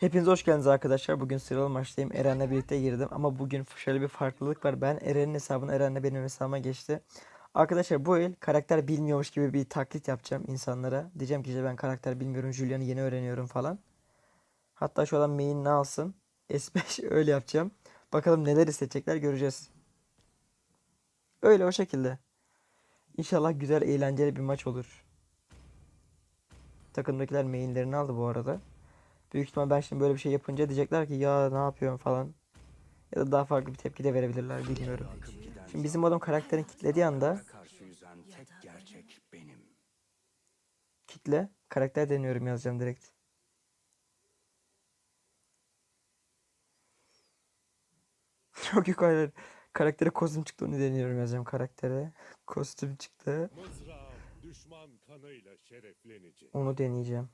Hepiniz hoş geldiniz arkadaşlar. Bugün sıralı maçtayım. Eren'le birlikte girdim ama bugün şöyle bir farklılık var. Ben Eren'in hesabına, Eren de benim hesabıma geçti. Arkadaşlar bu el karakter bilmiyormuş gibi bir taklit yapacağım insanlara. Diyeceğim ki işte ben karakter bilmiyorum, Julian'ı yeni öğreniyorum falan. Hatta şu adam main ne alsın? S5 öyle yapacağım. Bakalım neler isteyecekler göreceğiz. Öyle o şekilde. İnşallah güzel eğlenceli bir maç olur. Takımdakiler mainlerini aldı bu arada. Büyük ihtimal ben şimdi böyle bir şey yapınca diyecekler ki ya ne yapıyorsun falan. Ya da daha farklı bir tepki de verebilirler bilmiyorum. Şimdi bizim adam karakterin kitlediği anda kitle karakter deniyorum yazacağım direkt. Çok yukarı karaktere kostüm çıktı onu deniyorum yazacağım karaktere. Kostüm çıktı onu deneyeceğim.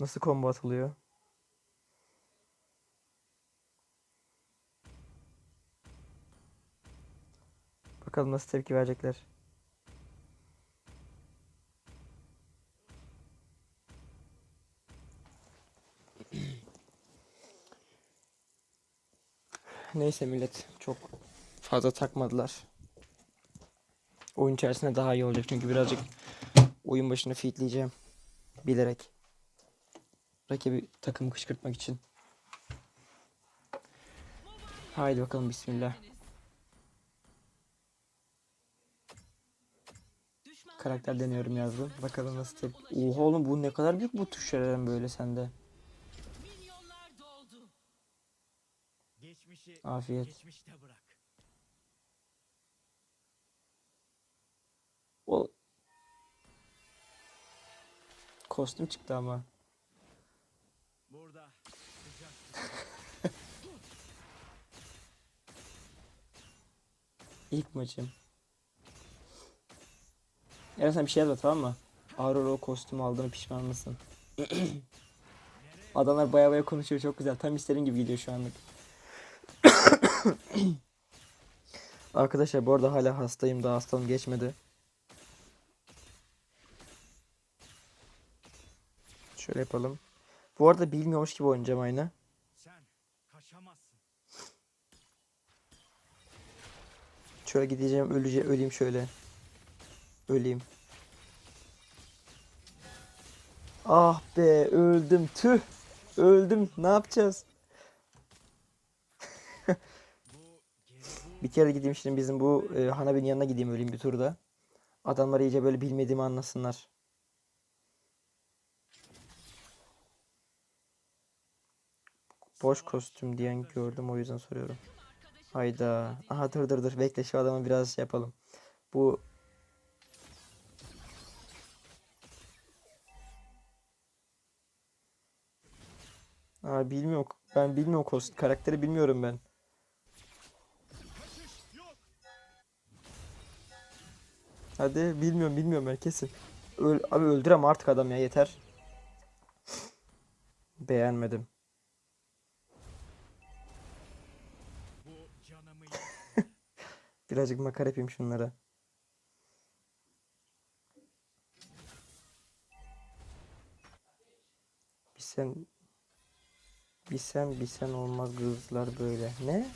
Nasıl combo atılıyor? Bakalım nasıl tepki verecekler. Neyse millet çok fazla takmadılar. Oyun içerisinde daha iyi olacak çünkü birazcık oyun başını fitleyeceğim bilerek. Rakibi takım kışkırtmak için. Haydi bakalım bismillah. Karakter deniyorum yazdım. Bakalım nasıl tepki. Oha oğlum bu ne kadar büyük bu tuşlar böyle sende. Afiyet. O kostüm çıktı ama. Burada sıcak İlk maçım. Eren sen bir şey yazma tamam mı? Aurora o kostümü aldığını pişman mısın? Adamlar baya baya konuşuyor çok güzel. Tam istediğim gibi gidiyor şu anlık. Arkadaşlar bu arada hala hastayım. Daha hastalığım geçmedi. Şöyle yapalım. Bu arada bilmiyormuş gibi oynayacağım aynı. sen kaçamazsın. Şöyle gideceğim öleceğim öleyim şöyle. Öleyim. Ah be öldüm tüh. Öldüm ne yapacağız? Bir kere gideyim şimdi bizim bu e, Hanabi'nin yanına gideyim öleyim bir turda. Adamlar iyice böyle bilmediğimi anlasınlar. Boş kostüm diyen gördüm o yüzden soruyorum. Hayda. Aha dur dur dur bekle şu adamı biraz şey yapalım. Bu Aa bilmiyorum. Ben bilmiyorum karakteri bilmiyorum ben. Hadi bilmiyorum bilmiyorum ben kesin. Öl abi öldürem artık adam ya yeter. Beğenmedim. Birazcık makara yapayım şunlara. Bir sen bir sen bir sen olmaz kızlar böyle. Ne?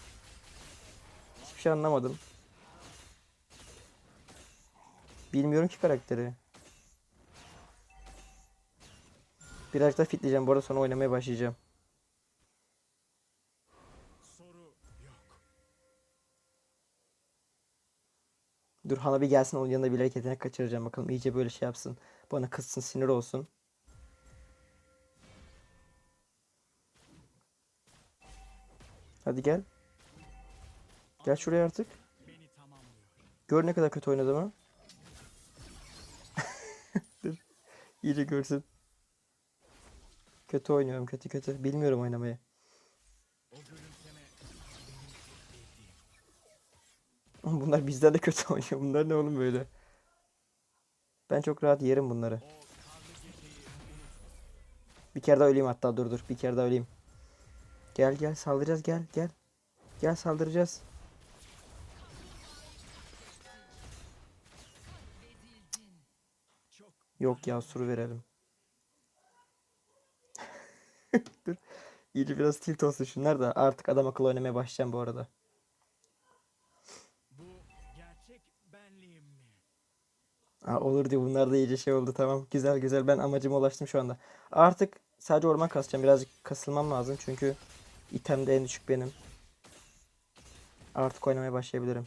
Hiçbir şey anlamadım. Bilmiyorum ki karakteri. Birazcık da fitleyeceğim. Bu arada sonra oynamaya başlayacağım. Dur Hana bir gelsin onun yanında bir hareketine kaçıracağım bakalım. iyice böyle şey yapsın. Bana kızsın sinir olsun. Hadi gel. Gel şuraya artık. Gör ne kadar kötü oynadığımı. Dur. İyice görsün. Kötü oynuyorum kötü kötü. Bilmiyorum oynamayı. Bunlar bizden de kötü oynuyor. Bunlar ne oğlum böyle? Ben çok rahat yerim bunları. Bir kere daha öleyim hatta dur dur. Bir kere daha öleyim. Gel gel saldıracağız gel gel. Gel saldıracağız. Yok ya suru verelim. Dur. İyice biraz tilt olsun şunlar da artık adam akıllı oynamaya başlayacağım bu arada. Aa, olur diyor bunlar da iyice şey oldu tamam. Güzel güzel ben amacıma ulaştım şu anda. Artık sadece orman kasacağım. Birazcık kasılmam lazım çünkü itemde en düşük benim. Artık oynamaya başlayabilirim.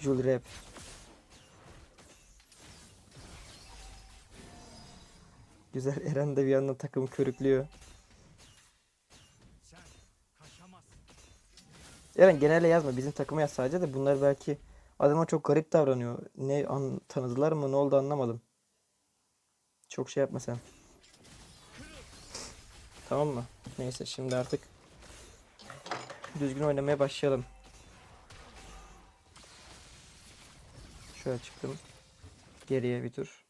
Jul rap. Güzel Eren de bir yandan takımı körüklüyor. Eren genelde yazma bizim takıma yaz sadece de bunlar belki adama çok garip davranıyor. Ne an, tanıdılar mı ne oldu anlamadım. Çok şey yapma sen. Tamam mı? Neyse şimdi artık düzgün oynamaya başlayalım. Şöyle çıktım. Geriye bir tur.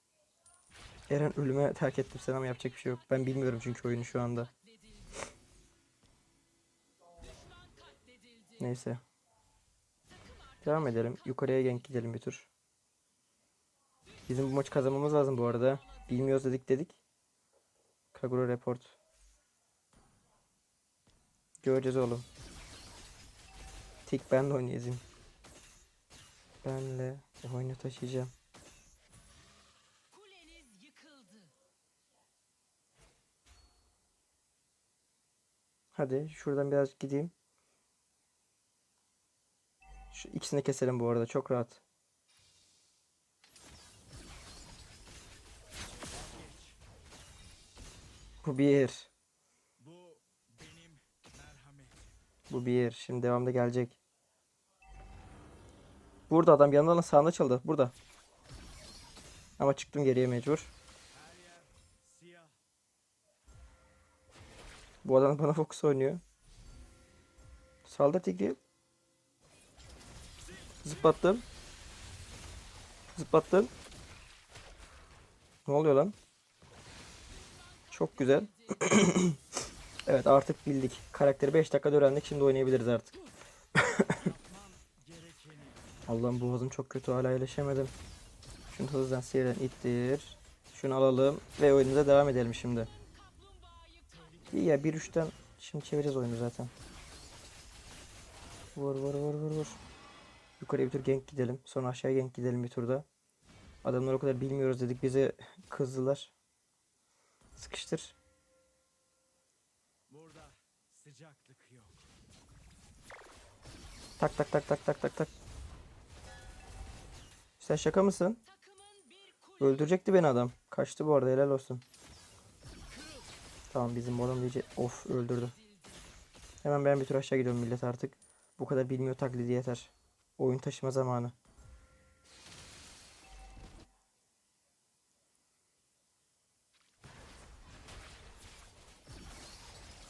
Eren ölüme terk ettim sen ama yapacak bir şey yok. Ben bilmiyorum çünkü oyunu şu anda. Neyse. Devam edelim. Yukarıya gank gidelim bir tur. Bizim bu maçı kazanmamız lazım bu arada. Bilmiyoruz dedik dedik. Kagura report. Göreceğiz oğlum. Tik benle oynayacağım. Benle oyunu taşıyacağım. Hadi şuradan biraz gideyim. Şu ikisini keselim bu arada çok rahat. Bu bir. Bu bir. Şimdi devamda gelecek. Burada adam yanından sağında çaldı. Burada. Ama çıktım geriye mecbur. Bu adam bana fokus oynuyor. Saldır Tigreal. Zıplattım. Zıplattım. Ne oluyor lan? Çok güzel. evet artık bildik. Karakteri 5 dakikada öğrendik. Şimdi oynayabiliriz artık. Allah'ım boğazım çok kötü hala iyileşemedim. Şunu hızlıdan sihirden ittir. Şunu alalım ve oyunumuza devam edelim şimdi. İyi ya 1-3'ten şimdi çevireceğiz oyunu zaten. Vur vur vur vur vur. Yukarıya bir tur gank gidelim. Sonra aşağıya gank gidelim bir turda. Adamlar o kadar bilmiyoruz dedik bize kızdılar. Sıkıştır. Burada sıcaklık yok. Tak tak tak tak tak tak tak. Sen şaka mısın? Öldürecekti beni adam. Kaçtı bu arada helal olsun. Tamam bizim bu adam diyecek. Of öldürdü. Hemen ben bir tur aşağı gidiyorum millet artık. Bu kadar bilmiyor taklidi yeter. Oyun taşıma zamanı.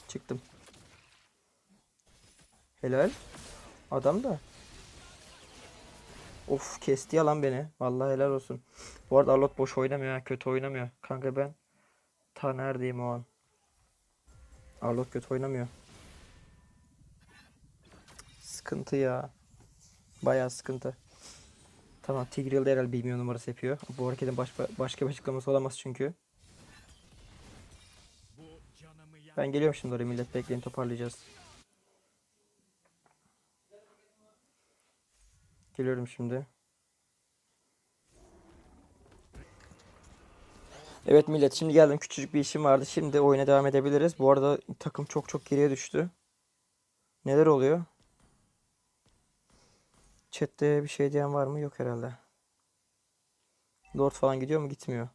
Çıktım. Helal. Adam da. Of kesti yalan beni. Vallahi helal olsun. Bu arada Arlot boş oynamıyor. Kötü oynamıyor. Kanka ben ta neredeyim o an. Arlot kötü oynamıyor. Sıkıntı ya. Bayağı sıkıntı. Tamam Tigreal da herhalde bilmiyor numarası yapıyor. Bu hareketin baş, başka bir açıklaması olamaz çünkü. Ben geliyorum şimdi oraya millet bekleyin toparlayacağız. Geliyorum şimdi. Evet millet şimdi geldim küçücük bir işim vardı. Şimdi oyuna devam edebiliriz. Bu arada takım çok çok geriye düştü. Neler oluyor? Chat'te bir şey diyen var mı? Yok herhalde. Lord falan gidiyor mu? Gitmiyor.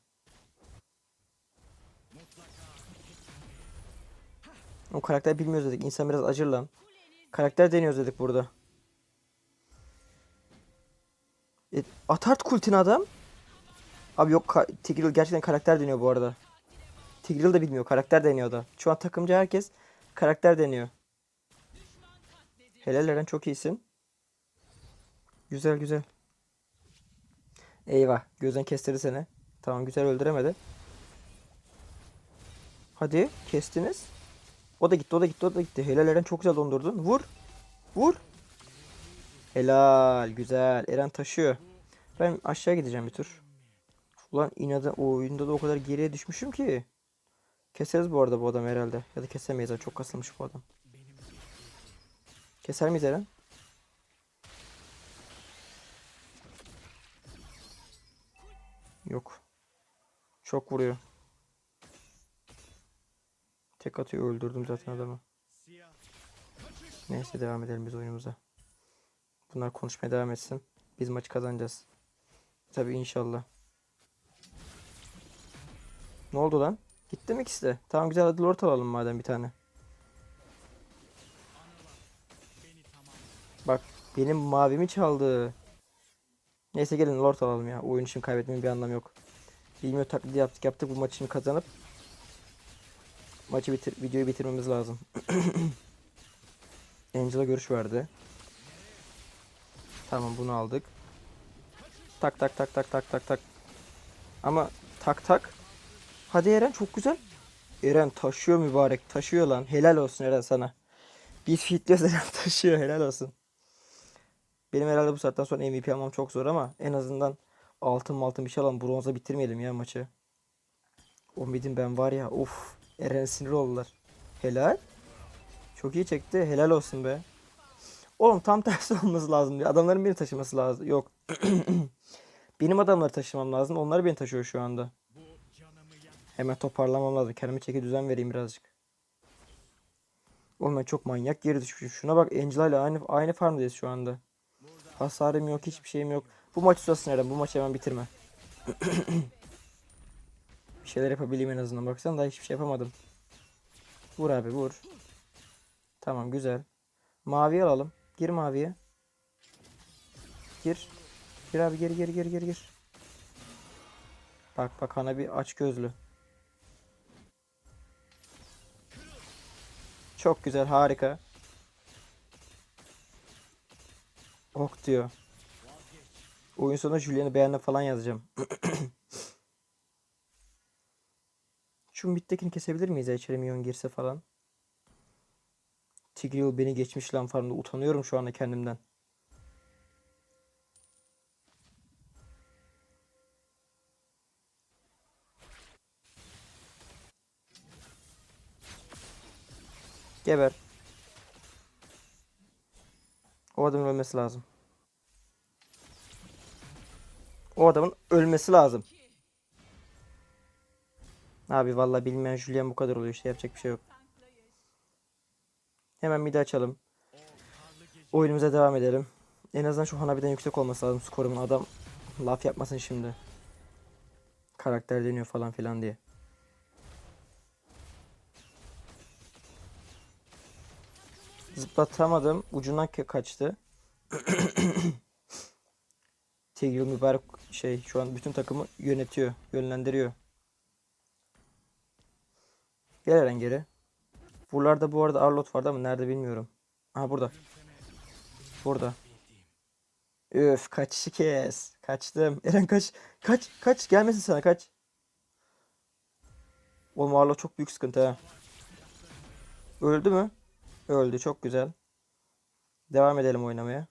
O karakter bilmiyoruz dedik. İnsan biraz acır lan. Karakter deniyoruz dedik burada. E, Atart kultin adam. Abi yok ka- Tigreal gerçekten karakter deniyor bu arada. Tigreal da bilmiyor. Karakter deniyor da. Şu an takımcı herkes karakter deniyor. Helal Eren çok iyisin. Güzel güzel. Eyvah. Gözden kestirdi seni. Tamam güzel öldüremedi. Hadi kestiniz. O da gitti, o da gitti, o da gitti. Helal Eren çok güzel dondurdun. Vur. Vur. Helal, güzel. Eren taşıyor. Ben aşağı gideceğim bir tur. Ulan inadı o oyunda da o kadar geriye düşmüşüm ki. Keseriz bu arada bu adam herhalde. Ya da kesemeyiz. Çok kasılmış bu adam. Keser miyiz Eren? Yok. Çok vuruyor. Tek atıyor öldürdüm zaten adamı. Neyse devam edelim biz oyunumuza. Bunlar konuşmaya devam etsin. Biz maçı kazanacağız. Tabii inşallah. Ne oldu lan? Gitti mi ikisi de? Tamam güzel hadi lord alalım madem bir tane. Bak benim mavimi çaldı. Neyse gelin lord alalım ya. Oyun için kaybetmenin bir anlamı yok. Bilmiyor taklidi yaptık yaptık bu maçını kazanıp maçı bitir videoyu bitirmemiz lazım. Angela görüş verdi. Tamam bunu aldık. Tak tak tak tak tak tak tak. Ama tak tak. Hadi Eren çok güzel. Eren taşıyor mübarek taşıyor lan. Helal olsun Eren sana. Bir fitliyoruz Eren taşıyor helal olsun. Benim herhalde bu saatten sonra MVP almam çok zor ama en azından altın altın bir şey alalım. Bronza bitirmeyelim ya maçı. O midin ben var ya of. Eren sinir oldular. Helal. Çok iyi çekti. Helal olsun be. Oğlum tam tersi olması lazım. Adamların beni taşıması lazım. Yok. Benim adamları taşımam lazım. Onlar beni taşıyor şu anda. Hemen toparlamam lazım. Kendime çeki düzen vereyim birazcık. Oğlum ben çok manyak geri düşmüşüm. Şuna bak Angela ile aynı, aynı farmdayız şu anda. Hasarım yok, hiçbir şeyim yok. Bu maç uzasın Eren. Bu maçı hemen bitirme. bir şeyler yapabileyim en azından. Baksana daha hiçbir şey yapamadım. Vur abi vur. Tamam güzel. Mavi alalım. Gir maviye. Gir. Gir abi gir gir gir gir gir. Bak bak ana bir aç gözlü. Çok güzel harika. Ok diyor. Oyun sonunda Julian'ı beğendim falan yazacağım. Şu mid'dekini kesebilir miyiz ya içeri minyon girse falan? Tigreal beni geçmiş lan farmda. Utanıyorum şu anda kendimden. Geber. O adamın ölmesi lazım. O adamın ölmesi lazım. Abi vallahi bilmeyen Julian bu kadar oluyor işte yapacak bir şey yok. Hemen midi açalım. Oyunumuza devam edelim. En azından şu Hanabi'den yüksek olması lazım skorumun. Adam laf yapmasın şimdi. Karakter deniyor falan filan diye. Zıplatamadım. Ucundan ka- kaçtı. Tigreal mübarek şey şu an bütün takımı yönetiyor, yönlendiriyor. Gel Eren geri. Buralarda bu arada Arlot vardı ama nerede bilmiyorum. Aha burada. Burada. Öf kaçışı kes. Kaçtım. Eren kaç. Kaç. Kaç. Gelmesin sana kaç. Oğlum Arlot çok büyük sıkıntı ha. Öldü mü? Öldü. Çok güzel. Devam edelim oynamaya.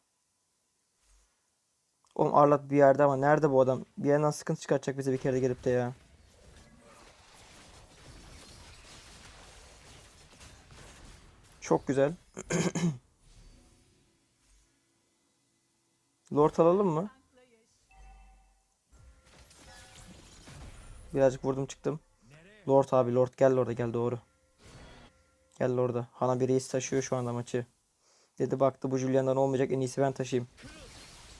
Oğlum Arlat bir yerde ama nerede bu adam? Bir yerden sıkıntı çıkartacak bize bir kere de gelip de ya. Çok güzel. Lord alalım mı? Birazcık vurdum çıktım. Lord abi Lord gel orada gel doğru. Gel orada. Hana bir reis taşıyor şu anda maçı. Dedi baktı bu Julian'dan olmayacak en iyisi ben taşıyayım.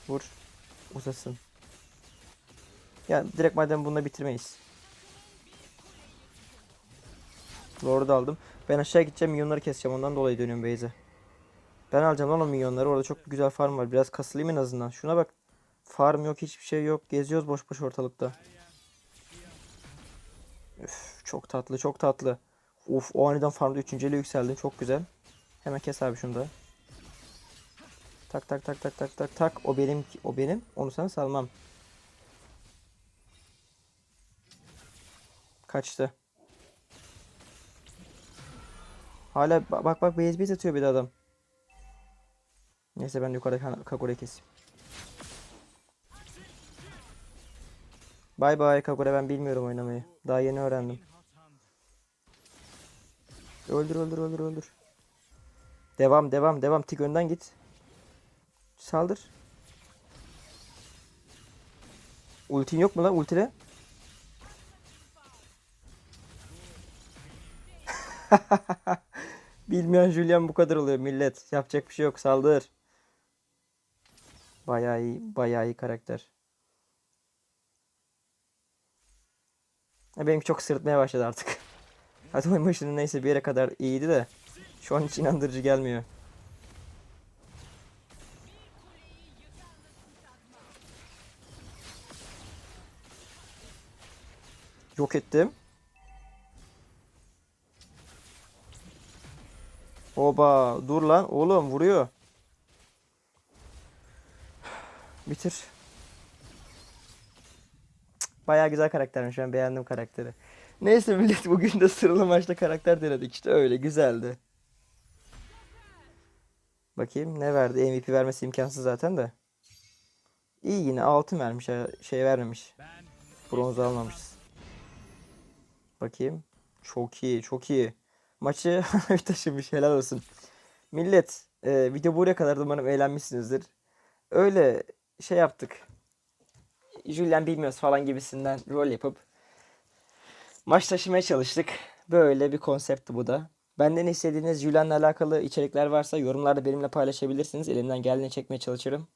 Vur. Uzasın. Ya direkt madem bununla bitirmeyiz. Lord'u aldım. Ben aşağı gideceğim minyonları keseceğim ondan dolayı dönüyorum base'e. Ben alacağım lan o minyonları. Orada çok güzel farm var. Biraz kasılayım en azından. Şuna bak. Farm yok hiçbir şey yok. Geziyoruz boş boş ortalıkta. Üf, çok tatlı çok tatlı. Of o aniden farmda üçüncüyle yükseldim. Çok güzel. Hemen kes abi şunu da. Tak tak tak tak tak tak tak. O benim o benim. Onu sana salmam. Kaçtı. Hala ba- bak bak base base atıyor bir de adam. Neyse ben yukarıdaki Han- Kagura'yı keseyim. Bay bay Kagura ben bilmiyorum oynamayı. Daha yeni öğrendim. Hatandı. Öldür öldür öldür öldür. Devam devam devam. Tik önden git. Saldır. Ultin yok mu lan ultile? Bilmeyen Julian bu kadar oluyor millet. Yapacak bir şey yok. Saldır. Bayağı iyi, bayağı iyi karakter. Ya Benimki çok sırıtmaya başladı artık. Hadi oyun neyse bir yere kadar iyiydi de şu an hiç inandırıcı gelmiyor. Yok ettim. Oba dur lan oğlum vuruyor. Bitir. Bayağı güzel karaktermiş ben beğendim karakteri. Neyse millet bugün de sıralı maçta karakter denedik işte öyle güzeldi. Bakayım ne verdi? MVP vermesi imkansız zaten de. İyi yine altın vermiş şey vermemiş. Bronz almamışız. Bakayım. Çok iyi, çok iyi. Maçı taşımış, helal olsun. Millet, e, video buraya kadar da umarım eğlenmişsinizdir. Öyle şey yaptık. Julian bilmiyoruz falan gibisinden rol yapıp maç taşımaya çalıştık. Böyle bir konseptti bu da. Benden istediğiniz Julian'la alakalı içerikler varsa yorumlarda benimle paylaşabilirsiniz. Elimden geldiğince çekmeye çalışırım.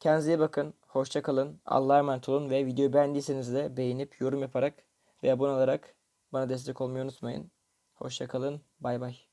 Kendinize iyi bakın. Hoşça kalın. Allah'a emanet olun ve videoyu beğendiyseniz de beğenip yorum yaparak ve abone olarak bana destek olmayı unutmayın. Hoşça kalın. Bay bay.